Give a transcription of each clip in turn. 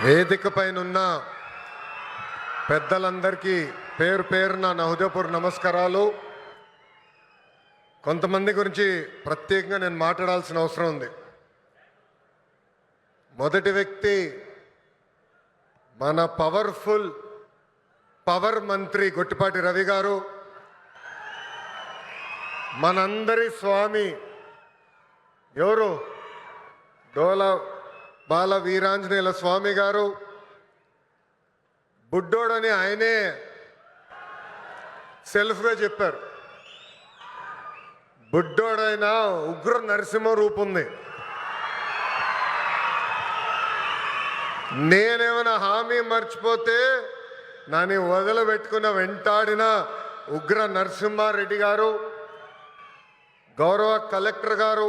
వేదిక పైనున్న పెద్దలందరికీ పేరు పేరున నా హృదయపూర్వ నమస్కారాలు. కొంతమంది గురించి ప్రత్యేకంగా నేను మాట్లాడాల్సిన అవసరం ఉంది. మొదటి వ్యక్తి మన పవర్ఫుల్ పవర్ మంత్రి గొట్టిపాటి రవి గారు. మనందరి స్వామి ఎవరు? డోలా బాల వీరాంజనేయుల స్వామి గారు బుడ్డోడని ఆయనే సెల్ఫ్గా చెప్పారు. బుడ్డోడైన ఉగ్ర నరసింహ రూపుంది. నేనేమైనా హామీ మర్చిపోతే నన్ను వదిలిపెట్టుకున్న వెంటాడిన ఉగ్ర నరసింహారెడ్డి గారు గౌరవ కలెక్టర్ గారు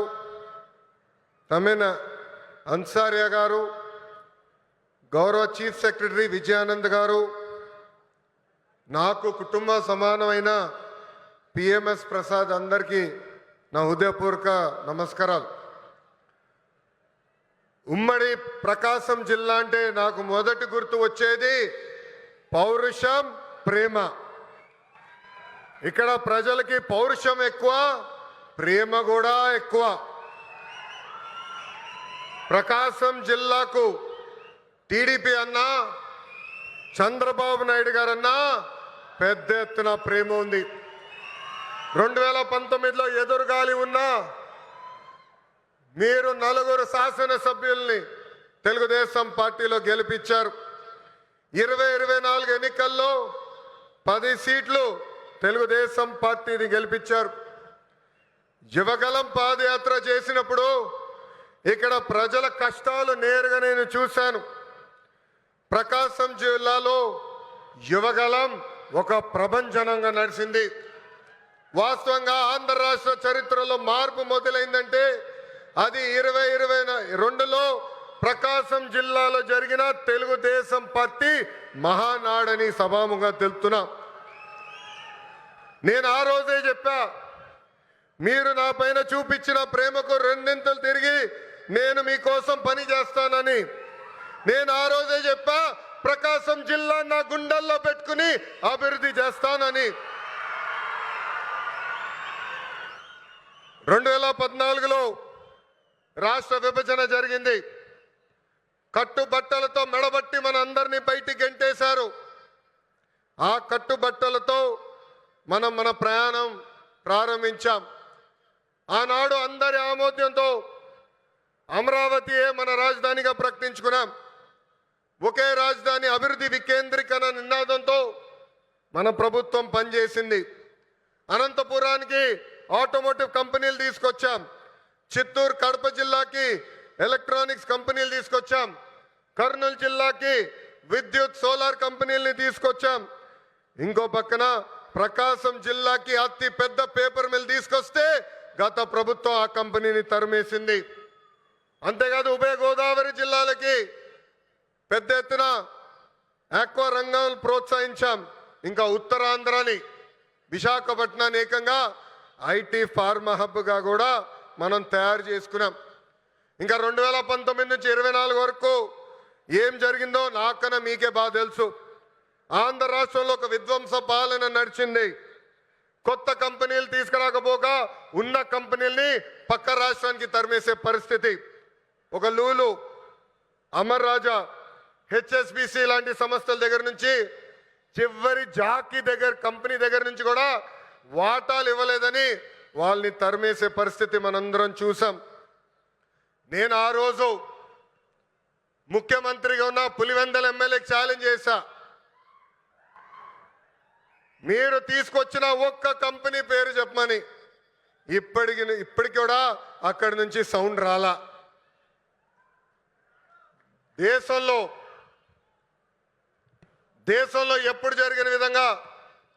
తమిన అన్సారియా గారు గౌరవ చీఫ్ సెక్రటరీ విజయానంద్ గారు నాకు కుటుంబ సమానమైన పిఎంఎస్ ప్రసాద్ అందరికీ నా హృదయపూర్వక నమస్కారాలు. ఉమ్మడి ప్రకాశం జిల్లా అంటే నాకు మొదటి గుర్తు వచ్చేది పౌరుషం ప్రేమ. ఇక్కడ ప్రజలకి పౌరుషం ఎక్కువ ప్రేమ కూడా ఎక్కువ. ప్రకాశం జిల్లాకు టీడీపీ అన్నా చంద్రబాబు నాయుడు గారన్నా పెద్ద ఎత్తున ప్రేమ ఉంది. రెండు వేల పంతొమ్మిదిలో ఎదురుగాలి ఉన్నా మీరు నలుగురు శాసనసభ్యుల్ని తెలుగుదేశం పార్టీలో గెలిపించారు. ఇరవై ఇరవై నాలుగు ఎన్నికల్లో పది సీట్లు తెలుగుదేశం పార్టీని గెలిపించారు. యువగలం పాదయాత్ర చేసినప్పుడు ఇక్కడ ప్రజల కష్టాలు నేరుగా నేను చూశాను. ప్రకాశం జిల్లాలో యువగలం ఒక ప్రభంజనంగా నడిచింది. వాస్తవంగా ఆంధ్ర రాష్ట్ర చరిత్రలో మార్పు మొదలైందంటే అది ఇరవై ఇరవై రెండులో ప్రకాశం జిల్లాలో జరిగిన తెలుగుదేశం పార్టీ మహానాడని సభాముగా తెలుపుతున్నా. నేను ఆ రోజే చెప్పా మీరు నా పైన చూపించిన ప్రేమకు రెండింతలు తిరిగి నేను మీకోసం పని చేస్తానని. నేను ఆ రోజే చెప్పా ప్రకాశం జిల్లా నా గుండెల్లో పెట్టుకుని అభివృద్ధి చేస్తానని. రెండు వేల పద్నాలుగులో రాష్ట్ర విభజన జరిగింది. కట్టుబట్టలతో మెడబట్టి మన అందరినీ బయటికి గెంటేశారు. ఆ కట్టుబట్టలతో మనం మన ప్రయాణం ప్రారంభించాం. ఆనాడు అందరి ఆమోద్యంతో అమరావతియే మన రాజధానిగా ప్రకటించుకున్నాం. ఒకే రాజధాని అభివృద్ధి వికేంద్రీకరణ నినాదంతో మన ప్రభుత్వం పనిచేసింది. అనంతపురానికి ఆటోమోటివ్ కంపెనీలు తీసుకొచ్చాం. చిత్తూరు కడప జిల్లాకి ఎలక్ట్రానిక్స్ కంపెనీలు తీసుకొచ్చాం. కర్నూలు జిల్లాకి విద్యుత్ సోలార్ కంపెనీల్ని తీసుకొచ్చాం. ఇంకో పక్కన ప్రకాశం జిల్లాకి అతి పెద్ద పేపర్ మిల్ తీసుకొస్తే గత ప్రభుత్వం ఆ కంపెనీని తరిమేసింది. అంతేకాదు ఉభయ గోదావరి జిల్లాలకి పెద్ద ఎత్తున ఆక్వా రంగం ప్రోత్సహించాం. ఇంకా ఉత్తరాంధ్రని విశాఖపట్నాన్ని ఏకంగా ఐటీ ఫార్మా హబ్గా కూడా మనం తయారు చేసుకున్నాం. ఇంకా రెండు వేల పంతొమ్మిది నుంచి ఇరవై నాలుగు వరకు ఏం జరిగిందో నాకన్నా మీకే బాగా తెలుసు. ఆంధ్ర రాష్ట్రంలో ఒక విధ్వంస పాలన నడిచింది. కొత్త కంపెనీలు తీసుకురాకపోగా ఉన్న కంపెనీల్ని పక్క రాష్ట్రానికి తరిమేసే పరిస్థితి. ఒక లూలు అమర్ రాజా హెచ్ఎస్బిసి లాంటి సంస్థల దగ్గర నుంచి చివరి జాకీ దగ్గర కంపెనీ దగ్గర నుంచి కూడా వాటాలు ఇవ్వలేదని వాళ్ళని తరిమేసే పరిస్థితి మనందరం చూసాం. నేను ఆ రోజు ముఖ్యమంత్రిగా ఉన్న పులివెందల ఎమ్మెల్యేకి ఛాలెంజ్ చేశా. మీరు తీసుకొచ్చిన ఒక్క కంపెనీ పేరు చెప్పమని. ఇప్పటికి ఇప్పటికి కూడా అక్కడి నుంచి సౌండ్ రాలా. దేశంలో దేశంలో ఎప్పుడు జరిగిన విధంగా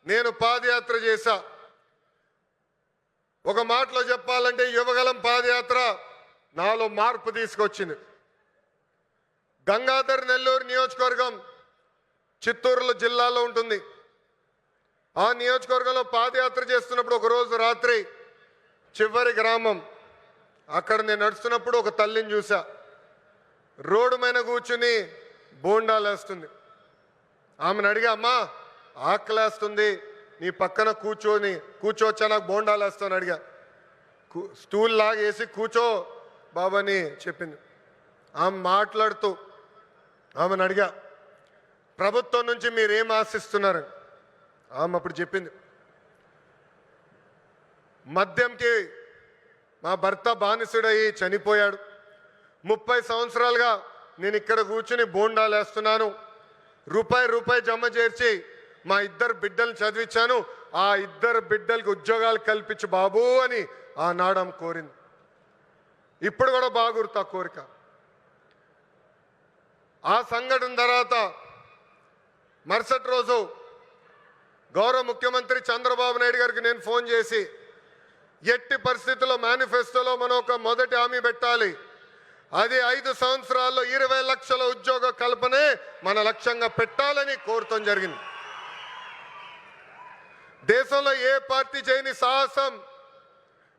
నేను పాదయాత్ర చేశా. ఒక మాటలో చెప్పాలంటే యువగలం పాదయాత్ర నాలో మార్పు తీసుకొచ్చింది. గంగాధర్ నెల్లూరు నియోజకవర్గం చిత్తూరులో జిల్లాలో ఉంటుంది. ఆ నియోజకవర్గంలో పాదయాత్ర చేస్తున్నప్పుడు ఒకరోజు రాత్రి చివరి గ్రామం అక్కడ నేను నడుస్తున్నప్పుడు ఒక తల్లిని చూసా రోడ్డు మీద కూర్చుని బోండాలు వేస్తుంది. ఆమెను అడిగా అమ్మా ఆకలేస్తుంది నీ పక్కన కూర్చొని కూర్చోవచ్చా నాకు బోండాలు వేస్తాను అడిగా. కూ- స్టూల్ లాగేసి కూర్చో బాబాని చెప్పింది. ఆమె మాట్లాడుతూ ఆమెను అడిగా ప్రభుత్వం నుంచి మీరేం ఆశిస్తున్నారు? ఆమె అప్పుడు చెప్పింది మద్యంకి మా భర్త బానిసుడయి చనిపోయాడు. ముప్పై సంవత్సరాలుగా నేను ఇక్కడ కూర్చుని బోండాలు వేస్తున్నాను. రూపాయి రూపాయి జమ చేర్చి మా ఇద్దరు బిడ్డలు చదివించాను. ఆ ఇద్దరు బిడ్డలకు ఉద్యోగాలు కల్పించు బాబు అని ఆ నాడం కోరింది. ఇప్పుడు కూడా బాగా ఆ కోరిక. ఆ సంఘటన తర్వాత మరుసటి రోజు గౌరవ ముఖ్యమంత్రి చంద్రబాబు నాయుడు గారికి నేను ఫోన్ చేసి ఎట్టి పరిస్థితుల్లో మేనిఫెస్టోలో మనం ఒక మొదటి హామీ పెట్టాలి. అది ఐదు సంవత్సరాల్లో ఇరవై లక్షల ఉద్యోగ కల్పనే మన లక్ష్యంగా పెట్టాలని కోరటం జరిగింది. దేశంలో ఏ పార్టీ చేయని సాహసం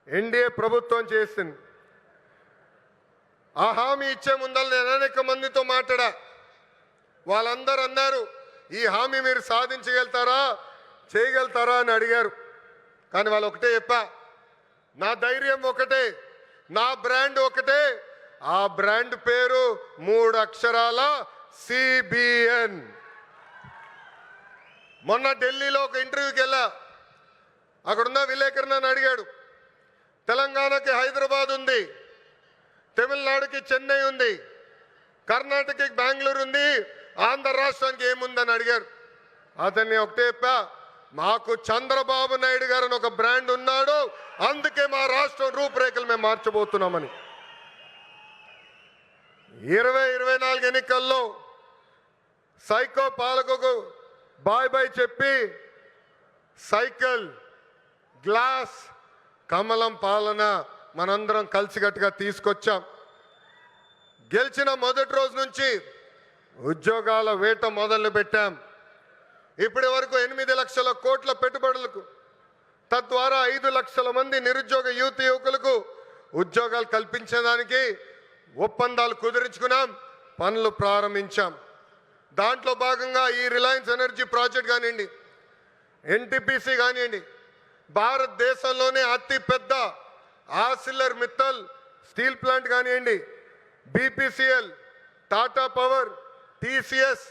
ఎన్డీఏ ప్రభుత్వం చేసింది. ఆ హామీ ఇచ్చే ముందర నేను అనేక మందితో మాట్లాడా. వాళ్ళందరూ అన్నారు ఈ హామీ మీరు సాధించగలుగుతారా చేయగలుగుతారా? అని అడిగారు. కానీ వాళ్ళు ఒకటే చెప్పా నా ధైర్యం ఒకటే నా బ్రాండ్ ఒకటే ఆ బ్రాండ్ పేరు మూడు అక్షరాల సిబిఎన్. మొన్న ఢిల్లీలో ఒక ఇంటర్వ్యూకి వెళ్ళా. అక్కడున్న విలేకరు నన్ను అడిగాడు తెలంగాణకి హైదరాబాద్ ఉంది తమిళనాడుకి చెన్నై ఉంది కర్ణాటకకి బెంగళూరు ఉంది ఆంధ్ర రాష్ట్రానికి ఏముందని అడిగారు. అతన్ని ఒకటే చెప్పా మాకు చంద్రబాబు నాయుడు గారు అని ఒక బ్రాండ్ ఉన్నాడు అందుకే మా రాష్ట్రం రూపురేఖలు మేము మార్చబోతున్నామని. ఇరవై ఇరవై నాలుగు ఎన్నికల్లో సైకో పాలకుకు బాయ్ బాయ్ చెప్పి సైకిల్ గ్లాస్ కమలం పాలన మనందరం కలిసికట్టుగా తీసుకొచ్చాం. గెలిచిన మొదటి రోజు నుంచి ఉద్యోగాల వేట మొదలు పెట్టాం. ఇప్పటి వరకు ఎనిమిది లక్షల కోట్ల పెట్టుబడులకు తద్వారా ఐదు లక్షల మంది నిరుద్యోగ యువత యువకులకు ఉద్యోగాలు కల్పించడానికి ఒప్పందాలు కుదిరించుకున్నాం పనులు ప్రారంభించాం. దాంట్లో భాగంగా ఈ రిలయన్స్ ఎనర్జీ ప్రాజెక్ట్ కానివ్వండి ఎన్టీపీసీ కానివ్వండి భారతదేశంలోనే అతిపెద్ద ఆసిల్లర్ మిత్తల్ స్టీల్ ప్లాంట్ కానివ్వండి BPCL Tata power TCS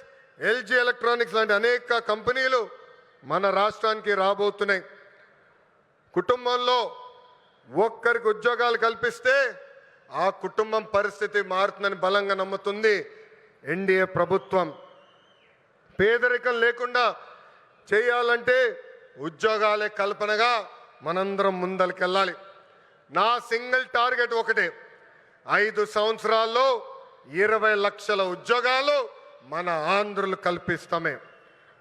LG electronics లాంటి అనేక కంపెనీలు మన రాష్ట్రానికి రాబోతున్నాయి. కుటుంబంలో ఒక్కరికి ఉద్యోగాలు కల్పిస్తే ఆ కుటుంబం పరిస్థితి మారుతుందని బలంగా నమ్ముతుంది ఎన్డీఏ ప్రభుత్వం. పేదరికం లేకుండా చేయాలంటే ఉద్యోగాలే కల్పనగా మనందరం ముందరికెళ్ళాలి. నా సింగిల్ టార్గెట్ ఒకటే. ఐదు సంవత్సరాల్లో ఇరవై లక్షల ఉద్యోగాలు మన ఆంధ్రులు కల్పిస్తామే.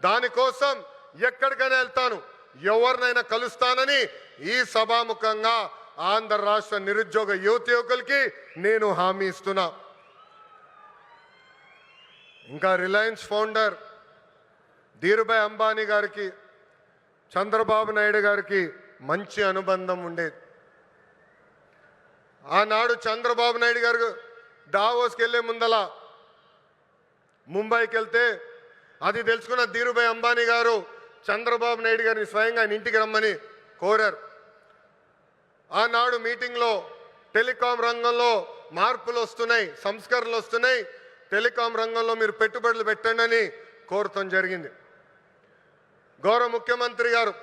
దానికోసం ఎక్కడికైనా వెళ్తాను. ఎవరినైనా కలుస్తానని ఈ సభాముఖంగా ఆంధ్ర రాష్ట్ర నిరుద్యోగ యువత యువకులకి నేను హామీ ఇస్తున్నా. ఇంకా రిలయన్స్ ఫౌండర్ ధీరుభాయ్ అంబానీ గారికి చంద్రబాబు నాయుడు గారికి మంచి అనుబంధం ఉండేది. ఆనాడు చంద్రబాబు నాయుడు గారు దావోస్కి వెళ్ళే ముందల ముంబైకి వెళ్తే అది తెలుసుకున్న ధీరుభాయ్ అంబానీ గారు చంద్రబాబు నాయుడు గారిని స్వయంగా ఆయన ఇంటికి రమ్మని కోరారు. ఆనాడు మీటింగ్లో టెలికాం రంగంలో మార్పులు వస్తున్నాయి సంస్కరణలు వస్తున్నాయి. టెలికాం రంగంలో మీరు పెట్టుబడులు పెట్టండి అని కోరటం జరిగింది. గౌరవ ముఖ్యమంత్రి గారు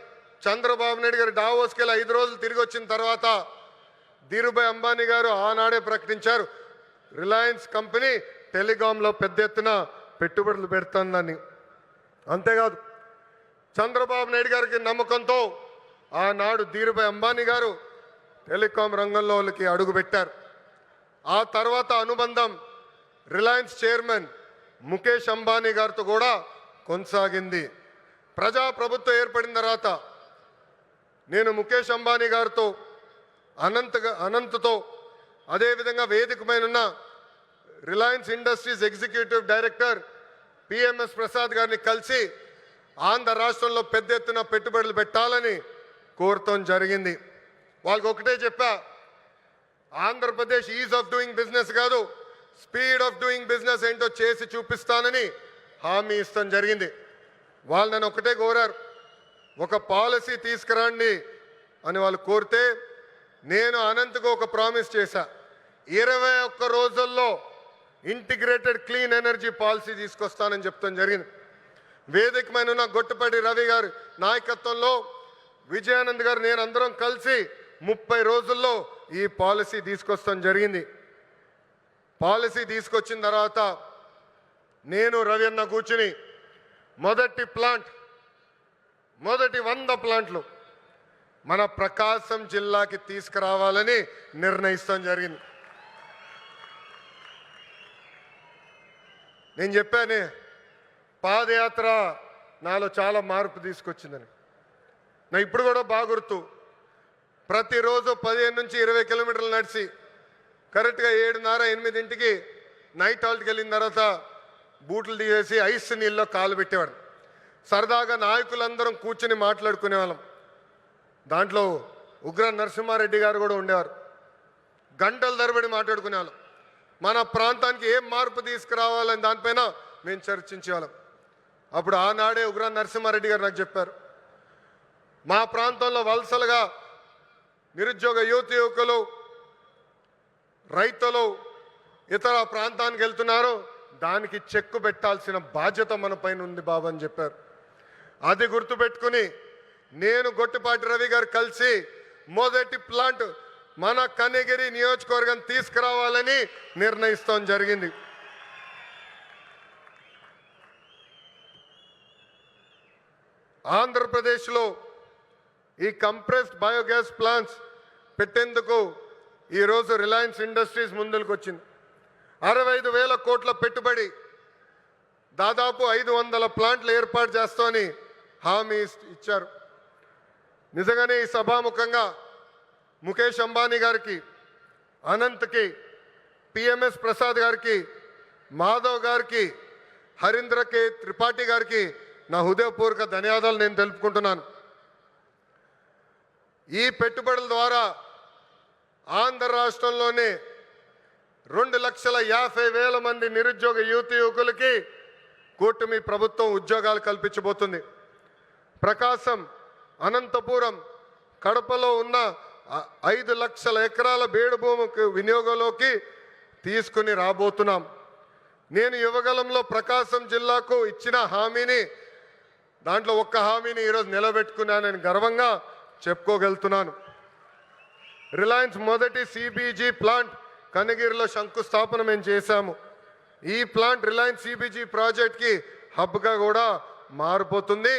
చంద్రబాబు నాయుడు గారు డావోస్కి వెళ్ళి ఐదు రోజులు తిరిగి వచ్చిన తర్వాత ధీరుభాయ్ అంబానీ గారు ఆనాడే ప్రకటించారు రిలయన్స్ కంపెనీ టెలికాంలో పెద్ద ఎత్తున పెట్టుబడులు పెడుతుందని. అంతేకాదు చంద్రబాబు నాయుడు గారికి నమ్మకంతో ఆనాడు ధీరుభాయ్ అంబానీ గారు టెలికాం రంగంలో వాళ్ళకి అడుగు పెట్టారు. ఆ తర్వాత అనుబంధం రిలయన్స్ చైర్మన్ ముఖేష్ అంబానీ గారితో కూడా కొనసాగింది. ప్రజాప్రభుత్వం ఏర్పడిన తర్వాత నేను ముఖేష్ అంబానీ గారితో అనంత్ అనంత్తో అదేవిధంగా వేదికమైన ఉన్న Reliance industries executive director PMS Prasad గారిని కలిసి ఆంధ్ర రాష్ట్రంలో పెద్ద ఎత్తున పెట్టుబడులు పెట్టాలని కోరటం జరిగింది. వాళ్ళకి ఒకటే చెప్పా. Andhra Pradesh ease of doing business కాదు స్పీడ్ ఆఫ్ డూయింగ్ బిజినెస్ ఏంటో చేసి చూపిస్తానని హామీ ఇస్తాం జరిగింది. వాళ్ళు నన్ను ఒకటే కోరారు. ఒక పాలసీ తీసుకురండి అని వాళ్ళు కోరితే నేను అనంతకు ఒక ప్రామిస్ చేశా. ఇరవై ఒక్క రోజుల్లో ఇంటిగ్రేటెడ్ క్లీన్ ఎనర్జీ పాలసీ తీసుకొస్తానని చెప్తాం జరిగింది. వేదిక మీద ఉన్న గొట్టుపడి రవి గారి నాయకత్వంలో విజయానంద్ గారు నేను అందరం కలిసి ముప్పై రోజుల్లో ఈ పాలసీ తీసుకొస్తాం జరిగింది. పాలసీ తీసుకొచ్చిన తర్వాత నేను రవి అన్న కూర్చుని మొదటి ప్లాంట్ మొదటి వంద ప్లాంట్లు మన ప్రకాశం జిల్లాకి తీసుకురావాలని నిర్ణయిస్తాం జరిగింది. నేను చెప్పాను పాదయాత్ర నాలో చాలా మార్పు తీసుకొచ్చిందని. నా ఇప్పుడు కూడా బాగుర్తు. ప్రతిరోజు పదిహేను నుంచి ఇరవై కిలోమీటర్లు నడిచి కరెక్ట్గా ఏడున్నర ఎనిమిదింటికి నైట్ హాల్ట్కి వెళ్ళిన తర్వాత బూట్లు తీసేసి ఐస్ నీళ్ళలో కాలు పెట్టేవాడు. సరదాగా నాయకులందరం కూర్చుని మాట్లాడుకునే వాళ్ళం దాంట్లో ఉగ్ర నరసింహారెడ్డి గారు కూడా ఉండేవారు. గంటల తరబడి మాట్లాడుకునేవాళ్ళం. మన ప్రాంతానికి ఏం మార్పు తీసుకురావాలని దానిపైన మేము చర్చించేవాళ్ళం. అప్పుడు ఆనాడే ఉగ్ర నరసింహారెడ్డి గారు నాకు చెప్పారు. మా ప్రాంతంలో వలసలుగా నిరుద్యోగ యువత యువకులు రైతులు ఇతర ప్రాంతానికి వెళ్తున్నారు. దానికి చెక్కు పెట్టాల్సిన బాధ్యత మన పైన ఉంది బాబు అని చెప్పారు. అది గుర్తుపెట్టుకుని నేను గొట్టిపాటి రవి గారు కలిసి మొదటి ప్లాంట్ మన కనిగిరి నియోజకవర్గం తీసుకురావాలని నిర్ణయిస్తాం జరిగింది. ఆంధ్రప్రదేశ్లో ఈ కంప్రెస్డ్ బయోగ్యాస్ ప్లాంట్స్ పెట్టేందుకు ఈరోజు రిలయన్స్ ఇండస్ట్రీస్ ముందుకు వచ్చింది అరవై ఐదు వేల కోట్ల పెట్టుబడి దాదాపు ఐదు వందల ప్లాంట్లు ఏర్పాటు చేస్తామని హామీ ఇచ్చారు. నిజంగానే ఈ సభాముఖంగా ముఖేష్ అంబానీ గారికి అనంత్కి పిఎంఎస్ ప్రసాద్ గారికి మాధవ్ గారికి హరీంద్ర కే త్రిపాఠి గారికి నా హృదయపూర్వక ధన్యవాదాలు నేను తెలుపుకుంటున్నాను. ఈ పెట్టుబడుల ద్వారా ఆంధ్ర రాష్ట్రంలోనే రెండు లక్షల యాభై వేల మంది నిరుద్యోగ యువత యువకులకి కూటమి ప్రభుత్వం ఉద్యోగాలు కల్పించబోతుంది. ప్రకాశం అనంతపురం కడపలో ఉన్న ఐదు లక్షల ఎకరాల బేడు భూమికి వినియోగంలోకి తీసుకుని రాబోతున్నాం. నేను యువగలంలో ప్రకాశం జిల్లాకు ఇచ్చిన హామీని దాంట్లో ఒక్క హామీని ఈరోజు నిలబెట్టుకున్నానని గర్వంగా చెప్పుకోగలుగుతున్నాను. రిలయన్స్ మొదటి సిబిజీ ప్లాంట్ కనగిరిలో శంకుస్థాపన మేము చేశాము? ఈ ప్లాంట్ రిలయన్స్ సిబిజీ ప్రాజెక్ట్కి హబ్గా కూడా మారిపోతుంది.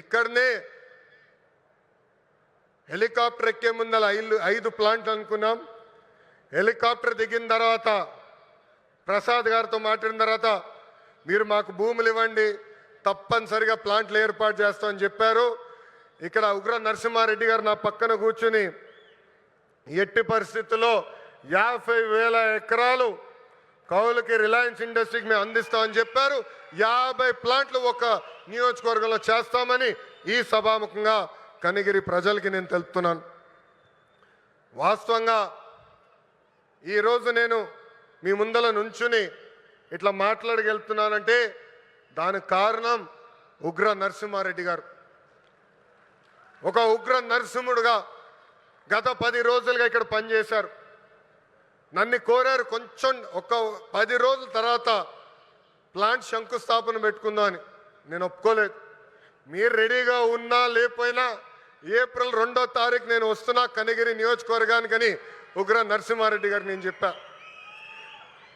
ఇక్కడనే హెలికాప్టర్ ఎక్కే ముందల ఐదు ఐదు ప్లాంట్లు అనుకున్నాం. హెలికాప్టర్ దిగిన తర్వాత ప్రసాద్ గారితో మాట్లాడిన తర్వాత మీరు మాకు భూములు ఇవ్వండి తప్పనిసరిగా ప్లాంట్లు ఏర్పాటు చేస్తామని చెప్పారు. ఇక్కడ ఉగ్ర నరసింహారెడ్డి గారు నా పక్కన కూర్చుని ఎట్టి పరిస్థితుల్లో యాభై వేల ఎకరాలు కౌలుకి రిలయన్స్ ఇండస్ట్రీకి మేము అందిస్తామని చెప్పారు. యాభై ప్లాంట్లు ఒక నియోజకవర్గంలో చేస్తామని ఈ సభాముఖంగా కనిగిరి ప్రజలకి నేను తెలుపుతున్నాను. వాస్తవంగా ఈరోజు నేను మీ ముందల నుంచుని ఇట్లా మాట్లాడగలుగుతున్నానంటే దానికి కారణం ఉగ్ర నరసింహారెడ్డి గారు. ఒక ఉగ్ర నరసింహుడుగా గత పది రోజులుగా ఇక్కడ పనిచేశారు నన్ను కోరారు కొంచెం ఒక పది రోజుల తర్వాత ప్లాంట్ శంకుస్థాపన పెట్టుకుందామని నేను ఒప్పుకోలేదు. మీరు రెడీగా ఉన్నా లేకపోయినా ఏప్రిల్ రెండో తారీఖు నేను వస్తున్నా కనిగిరి నియోజకవర్గానికని ఉగ్ర నరసింహారెడ్డి గారు నేను చెప్పా.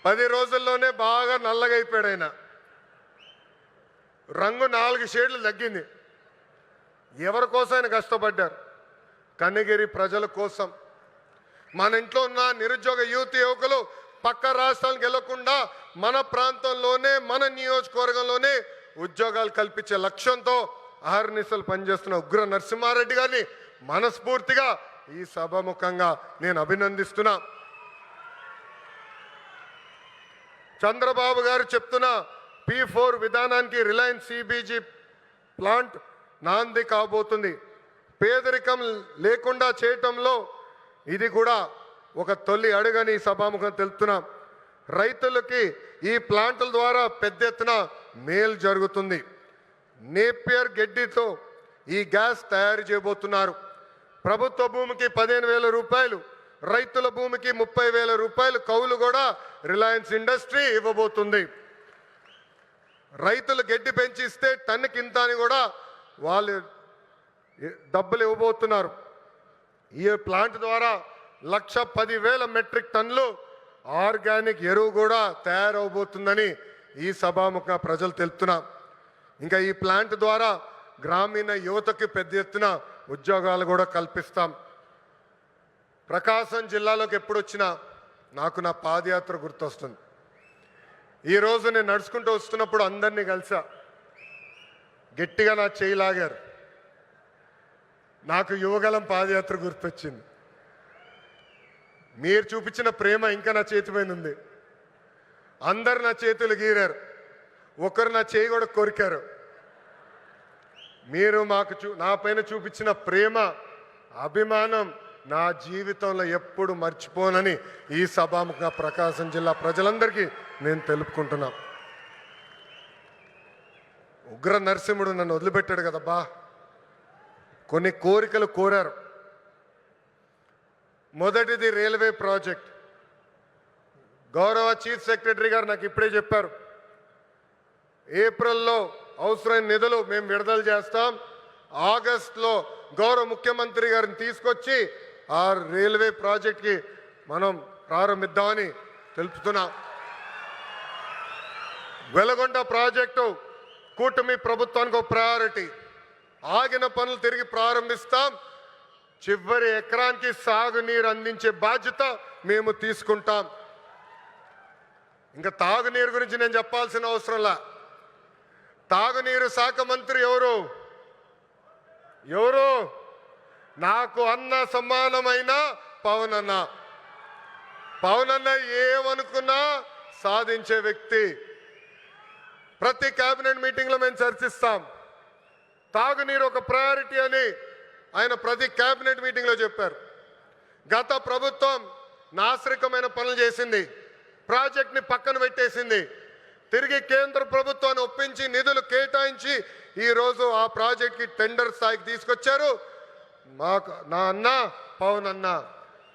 పది రోజుల్లోనే బాగా నల్లగా అయిపోయాడు ఆయన. రంగు నాలుగు షేడ్లు తగ్గింది. ఎవరి కోసం ఆయన కష్టపడ్డారు? కన్నగిరి ప్రజల కోసం. మన ఇంట్లో ఉన్న నిరుద్యోగ యువతి యువకులు పక్క రాష్ట్రాలకు వెళ్ళకుండా మన ప్రాంతంలోనే మన నియోజకవర్గంలోనే ఉద్యోగాలు కల్పించే లక్ష్యంతో అహర్నిశలు పనిచేస్తున్న ఉగ్ర నరసింహారెడ్డి గారిని మనస్ఫూర్తిగా ఈ సభముఖంగా నేను అభినందిస్తున్నా. చంద్రబాబు గారు చెప్తున్న పి ఫోర్ విధానానికి రిలయన్స్ సిబిజీ ప్లాంట్ నాంది కాబోతుంది. పేదరికం లేకుండా చేయటంలో ఇది కూడా ఒక తొలి అడుగని సభాముఖం తెలుపుతున్నాం. రైతులకి ఈ ప్లాంట్ల ద్వారా పెద్ద ఎత్తున మేలు జరుగుతుంది. నేపియర్ గడ్డితో ఈ గ్యాస్ తయారు చేయబోతున్నారు. ప్రభుత్వ భూమికి పదిహేను వేల రూపాయలు రైతుల భూమికి ముప్పై వేల రూపాయలు కౌలు కూడా రిలయన్స్ ఇండస్ట్రీ ఇవ్వబోతుంది. రైతులు గడ్డి పెంచిస్తే టన్నుకి ఇంత అని కూడా వాళ్ళు డబ్బులు ఇవ్వబోతున్నారు. ఈ ప్లాంట్ ద్వారా లక్ష పదివేల మెట్రిక్ టన్నులు ఆర్గానిక్ ఎరువు కూడా తయారవబోతుందని ఈ సభాముఖ ప్రజలు తెలుపుతున్నా. ఇంకా ఈ ప్లాంట్ ద్వారా గ్రామీణ యువతకి పెద్ద ఎత్తున ఉద్యోగాలు కూడా కల్పిస్తాం. ప్రకాశం జిల్లాలోకి ఎప్పుడు వచ్చినా నాకు నా పాదయాత్ర గుర్తొస్తుంది. ఈరోజు నేను నడుచుకుంటూ వస్తున్నప్పుడు అందరినీ కలిసా. గట్టిగా నా చేయి లాగారు. నాకు యువగలం పాదయాత్ర గుర్తొచ్చింది. మీరు చూపించిన ప్రేమ ఇంకా నా చేతి పైన ఉంది. అందరు నా చేతులు గీరారు. ఒకరు నా చేయి కూడా కోరికారు. మీరు మాకు చూ నా పైన చూపించిన ప్రేమ అభిమానం నా జీవితంలో ఎప్పుడు మర్చిపోనని ఈ సభాముఖంగా ప్రకాశం జిల్లా ప్రజలందరికీ నేను తెలుపుకుంటున్నా ఉగ్ర నరసింహుడు నన్ను వదిలిపెట్టాడు కదా బా కొన్ని కోరికలు కోరారు. మొదటిది రైల్వే ప్రాజెక్ట్. గౌరవ చీఫ్ సెక్రటరీ గారు నాకు ఇప్పుడే చెప్పారు. ఏప్రిల్లో అవసరమైన నిధులు మేము విడుదల చేస్తాం. ఆగస్ట్లో గౌరవ ముఖ్యమంత్రి గారిని తీసుకొచ్చి ఆ రైల్వే ప్రాజెక్ట్కి మనం ప్రారంభిద్దామని తెలుపుతున్నాం. వెలగొండ ప్రాజెక్టు కూటమి ప్రభుత్వానికి ఒక ప్రయారిటీ ఆగిన పనులు తిరిగి ప్రారంభిస్తాం. చివరి ఎకరానికి సాగునీరు అందించే బాధ్యత మేము తీసుకుంటాం. ఇంకా తాగునీరు గురించి నేను చెప్పాల్సిన అవసరంలా తాగునీరు శాఖ మంత్రి ఎవరు? ఎవరు? నాకు అన్న సమానమైన పవన్ అన్న పవన్ అన్న ఏమనుకున్నా సాధించే వ్యక్తి. ప్రతి కేబినెట్ మీటింగ్లో మేము చర్చిస్తాం. తాగునీరు ఒక ప్రయారిటీ అని ఆయన ప్రతి క్యాబినెట్ మీటింగ్లో చెప్పారు. గత ప్రభుత్వం నాశరికమైన పనులు చేసింది. ప్రాజెక్ట్ని పక్కన పెట్టేసింది. తిరిగి కేంద్ర ప్రభుత్వాన్ని ఒప్పించి నిధులు కేటాయించి ఈరోజు ఆ ప్రాజెక్ట్కి టెండర్ స్థాయికి తీసుకొచ్చారు. మాకు నా అన్న పవన్ అన్న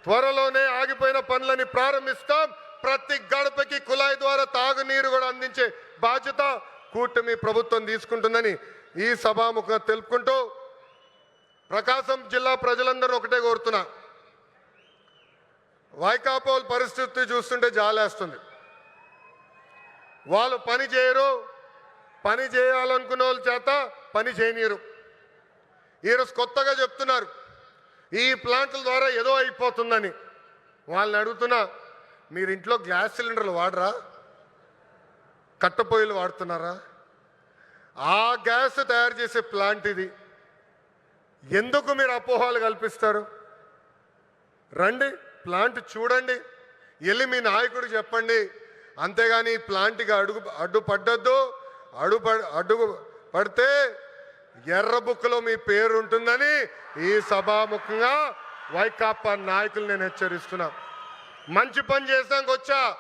త్వరలోనే ఆగిపోయిన పనులని ప్రారంభిస్తాం. ప్రతి గడపకి కుళాయి ద్వారా తాగునీరు కూడా అందించే బాధ్యత కూటమి ప్రభుత్వం తీసుకుంటుందని ఈ సభాముఖంగా తెలుపుకుంటూ ప్రకాశం జిల్లా ప్రజలందరూ ఒకటే కోరుతున్నా. వైకాపోల్ పరిస్థితి చూస్తుంటే జాలేస్తుంది. వాళ్ళు పని చేయరు పని చేయాలనుకున్న వాళ్ళ చేత పని చేయనీరు ఈరోజు కొత్తగా చెప్తున్నారు ఈ ప్లాంట్ల ద్వారా ఏదో అయిపోతుందని. వాళ్ళని అడుగుతున్నా మీరు ఇంట్లో గ్యాస్ సిలిండర్లు వాడరా? కట్టెపొయ్యిలు వాడుతున్నారా? ఆ గ్యాస్ తయారు చేసే ప్లాంట్ ఇది. ఎందుకు మీరు అపోహలు కల్పిస్తారు? రండి ప్లాంట్ చూడండి వెళ్ళి మీ నాయకుడు చెప్పండి. అంతేగాని ప్లాంట్కి అడుగు అడ్డుపడ్డద్దు అడుగు అడుగు పడితే ఎర్ర బుక్లో మీ పేరు ఉంటుందని ఈ సభాముఖంగా వైకాపా నాయకులు నేను హెచ్చరిస్తున్నా. మంచి పని చేసాక వచ్చా.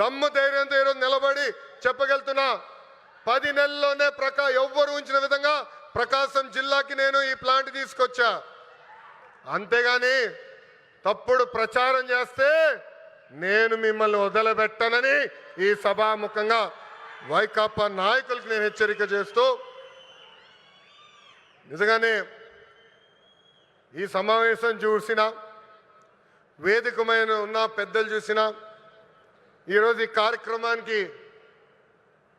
దమ్ము ధైర్యంతో ఈరోజు నిలబడి చెప్పగలుగుతున్నా. పది నెలల్లోనే ప్రకా ఎవ్వరు ఉంచిన విధంగా ప్రకాశం జిల్లాకి నేను ఈ ప్లాంట్ తీసుకొచ్చా. అంతేగాని తప్పుడు ప్రచారం చేస్తే నేను మిమ్మల్ని వదలబెట్టనని ఈ సభాముఖంగా వైకాపా నాయకులకు నేను హెచ్చరిక చేస్తూ నిజంగానే ఈ సమావేశం చూసిన వేదికమైన ఉన్న పెద్దలు చూసిన ఈరోజు ఈ కార్యక్రమానికి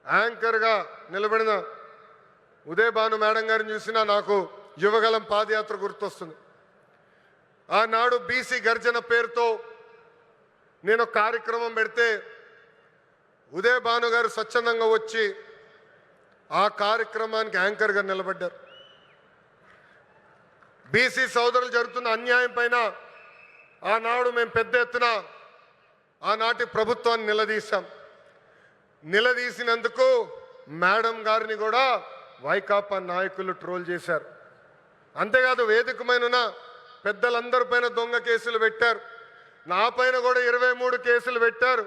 యాంకర్గా నిలబడిన ఉదయభాను మేడం గారిని చూసినా నాకు యువగలం పాదయాత్ర గుర్తొస్తుంది. ఆనాడు బీసీ గర్జన పేరుతో నేను కార్యక్రమం పెడితే ఉదయ భాను గారు స్వచ్ఛందంగా వచ్చి ఆ కార్యక్రమానికి యాంకర్గా నిలబడ్డారు. బీసీ సోదరులు జరుగుతున్న అన్యాయం పైన ఆనాడు మేము పెద్ద ఎత్తున ఆనాటి ప్రభుత్వాన్ని నిలదీశాం. నిలదీసినందుకు మేడం గారిని కూడా వైకాపా నాయకులు ట్రోల్ చేశారు. అంతేకాదు వేదికమైన పెద్దలందరి పైన దొంగ కేసులు పెట్టారు. నా పైన కూడా ఇరవై మూడు కేసులు పెట్టారు.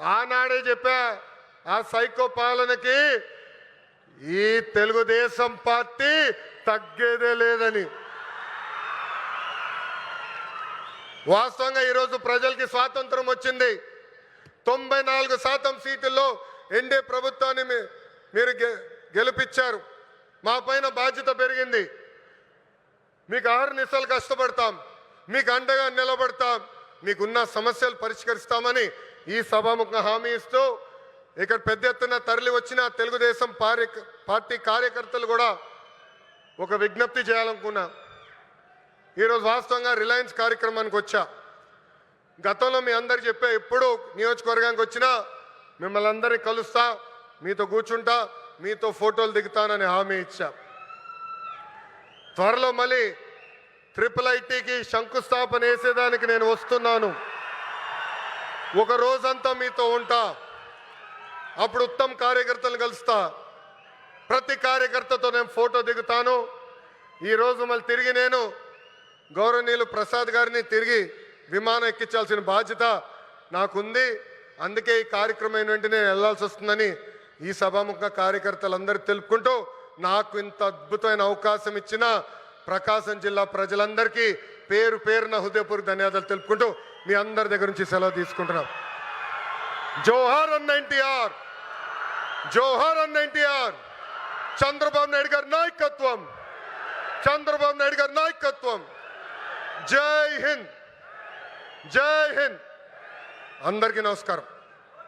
ఆనాడే చెప్పా ఆ సైకో పాలనకి ఈ తెలుగుదేశం పార్టీ తగ్గేదే లేదని. వాస్తవంగా ఈరోజు ప్రజలకి స్వాతంత్రం వచ్చింది. తొంభై నాలుగు శాతం సీటుల్లో ఎన్డీ ప్రభుత్వాన్ని మీ- మీరు గె- గెలిపించారు. మా పైన బాధ్యత పెరిగింది. మీకు ఆరు నిమిషాలు కష్టపడతాం. మీకు అండగా నిలబడతాం. మీకున్న సమస్యలు పరిష్కరిస్తామని ఈ సభాముఖంగా హామీ ఇస్తూ ఇక్కడ పెద్ద ఎత్తున తరలి వచ్చిన తెలుగుదేశం పారి- పార్టీ కార్యకర్తలు కూడా ఒక విజ్ఞప్తి చేయాలనుకున్నా. ఈరోజు వాస్తవంగా రిలయన్స్ కార్యక్రమానికి వచ్చా. గతంలో మీ అందరు చెప్పే ఎప్పుడు నియోజకవర్గానికి వచ్చినా మిమ్మల్ని అందరినీ కలుస్తా మీతో కూర్చుంటా మీతో ఫోటోలు దిగుతానని హామీ ఇచ్చా. త్వరలో మళ్ళీ ట్రిపుల్ ఐటీకి శంకుస్థాపన వేసేదానికి నేను వస్తున్నాను. ఒక రోజంతా మీతో ఉంటా. అప్పుడు ఉత్తమ కార్యకర్తలు కలుస్తా. ప్రతి కార్యకర్తతో నేను ఫోటో దిగుతాను. ఈరోజు మళ్ళీ తిరిగి నేను గౌరవనీయులు ప్రసాద్ గారిని తిరిగి విమానం ఎక్కించాల్సిన బాధ్యత నాకుంది. అందుకే ఈ కార్యక్రమం వెంటనే నేను వెళ్ళాల్సి వస్తుందని ఈ సభాముఖ కార్యకర్తలందరూ తెలుపుకుంటూ నాకు ఇంత అద్భుతమైన అవకాశం ఇచ్చిన ప్రకాశం జిల్లా ప్రజలందరికీ పేరు పేరున హృదయపూర్వక ధన్యవాదాలు తెలుపుకుంటూ మీ అందరి దగ్గర నుంచి సెలవు తీసుకుంటున్నాం. జోహార్ అన్న ఎన్టీఆర్ జోహార్ అన్న ఎన్టీఆర్ చంద్రబాబు నాయుడు గారి నాయకత్వం చంద్రబాబు నాయుడు గారి నాయకత్వం. జై హింద్ జై హింద్. అందరికీ నమస్కారం.